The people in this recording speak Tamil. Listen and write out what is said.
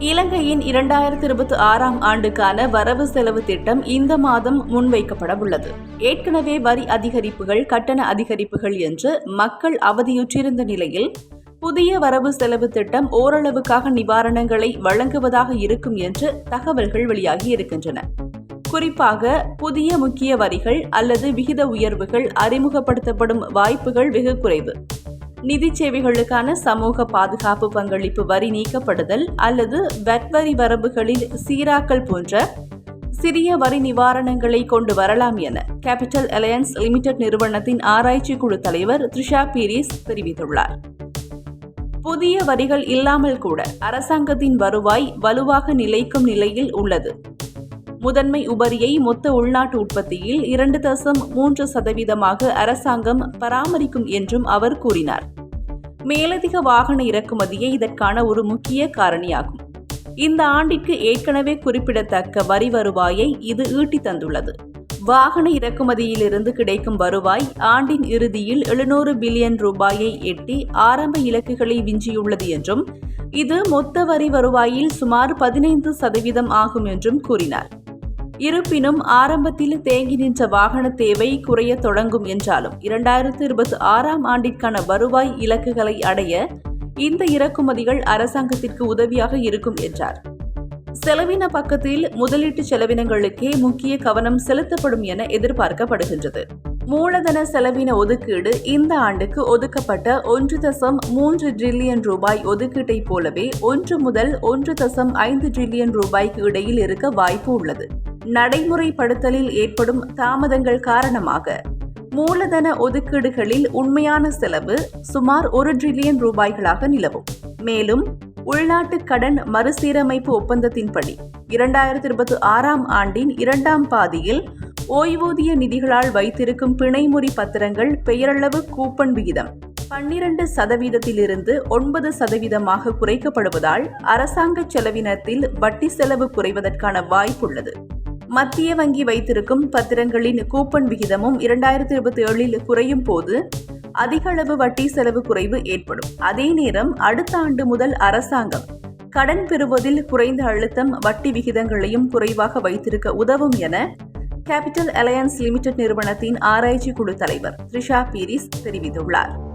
இலங்கையின் இரண்டாயிரத்தி இருபத்தி ஆறாம் ஆண்டுக்கான வரவு செலவு திட்டம் இந்த மாதம் முன்வைக்கப்பட உள்ளது ஏற்கனவே வரி அதிகரிப்புகள் கட்டண அதிகரிப்புகள் என்று மக்கள் அவதியுற்றிருந்த நிலையில் புதிய வரவு செலவு திட்டம் ஓரளவுக்காக நிவாரணங்களை வழங்குவதாக இருக்கும் என்று தகவல்கள் வெளியாகி இருக்கின்றன. குறிப்பாக புதிய முக்கிய வரிகள் அல்லது விகித உயர்வுகள் அறிமுகப்படுத்தப்படும் வாய்ப்புகள் வெகு குறைவு. நிதி சேவைகளுக்கான சமூக பாதுகாப்பு பங்களிப்பு வரி நீக்கப்படுதல் அல்லது வெட் வரி வரம்புகளில் சீராக்கல் போன்ற சிறிய வரி நிவாரணங்களை கொண்டு வரலாம் என கேபிட்டல் அலையன்ஸ் லிமிடெட் நிறுவனத்தின் ஆராய்ச்சி குழு தலைவர் த்ரிஷா பீரிஸ் தெரிவித்துள்ளார். புதிய வரிகள் இல்லாமல் கூட அரசாங்கத்தின் வருவாய் வலுவாக நிலைக்கும் நிலையில் உள்ளது. முதன்மை உபரியை மொத்த உள்நாட்டு உற்பத்தியில் இரண்டு தசம் மூன்று சதவீதமாக அரசாங்கம் பராமரிக்கும் என்றும் அவர் கூறினார். மேலதிக வாகன இறக்குமதியே இதற்கான ஒரு முக்கிய காரணியாகும். இந்த ஆண்டிற்கு ஏற்கனவே குறிப்பிடத்தக்க வரி வருவாயை இது ஈட்டி தந்துள்ளது. வாகன இறக்குமதியிலிருந்து கிடைக்கும் வருவாய் ஆண்டின் இறுதியில் எழுநூறு பில்லியன் ரூபாயை எட்டி ஆரம்ப இலக்குகளை விஞ்சியுள்ளது என்றும் இது மொத்த வரி வருவாயில் சுமார் பதினைந்து சதவீதம் ஆகும் என்றும் கூறினார். இருப்பினும் ஆரம்பத்தில் தேங்கி நின்ற வாகன தேவை குறைய தொடங்கும் என்றாலும் இரண்டாயிரத்து இருபத்தி ஆறாம் ஆண்டிற்கான வருவாய் இலக்குகளை அடைய இந்த இறக்குமதிகள் அரசாங்கத்திற்கு உதவியாக இருக்கும் என்றார். செலவின பக்கத்தில் முதலீட்டு செலவினங்களுக்கே முக்கிய கவனம் செலுத்தப்படும் என எதிர்பார்க்கப்படுகின்றது. மூலதன செலவின ஒதுக்கீடு இந்த ஆண்டுக்கு ஒதுக்கப்பட்ட ஒன்று தசம் மூன்று டிரில்லியன் ரூபாய் ஒதுக்கீட்டை போலவே ஒன்று முதல் ஒன்று தசம் ஐந்து டிரில்லியன் ரூபாய்க்கு இடையில் இருக்க வாய்ப்பு உள்ளது. நடைமுறைப்படுத்தலில் ஏற்படும் தாமதங்கள் காரணமாக மூலதன ஒதுக்கீடுகளில் உண்மையான செலவு சுமார் ஒரு டிரில்லியன் ரூபாய்களாக நிலவும். மேலும் உள்நாட்டு கடன் மறுசீரமைப்பு ஒப்பந்தத்தின்படி இரண்டாயிரத்தி இருபத்தி ஆறாம் ஆண்டின் இரண்டாம் பாதியில் ஓய்வூதிய நிதிகளால் வைத்திருக்கும் பிணைமுறி பத்திரங்கள் பெயரளவு கூப்பன் விகிதம் பன்னிரண்டு சதவீதத்திலிருந்து ஒன்பது சதவீதமாக குறைக்கப்படுவதால் அரசாங்க செலவினத்தில் வட்டி செலவு குறைவதற்கான வாய்ப்புள்ளது. மத்திய வங்கி வைத்திருக்கும் பத்திரங்களின் கூப்பன் விகிதமும் இரண்டாயிரத்தி இருபத்தி ஏழில் குறையும் போது அதிக அளவு வட்டி செலவு குறைவு ஏற்படும். அதே நேரம் அடுத்த ஆண்டு முதல் அரசாங்கம் கடன் பெறுவதில் குறைந்த அழுத்தம் வட்டி விகிதங்களையும் குறைவாக வைத்திருக்க உதவும் என கேபிட்டல் அலையன்ஸ் லிமிடெட் நிறுவனத்தின் ஆராய்ச்சி குழு தலைவர் த்ரிஷா பீரிஸ் தெரிவித்துள்ளார்.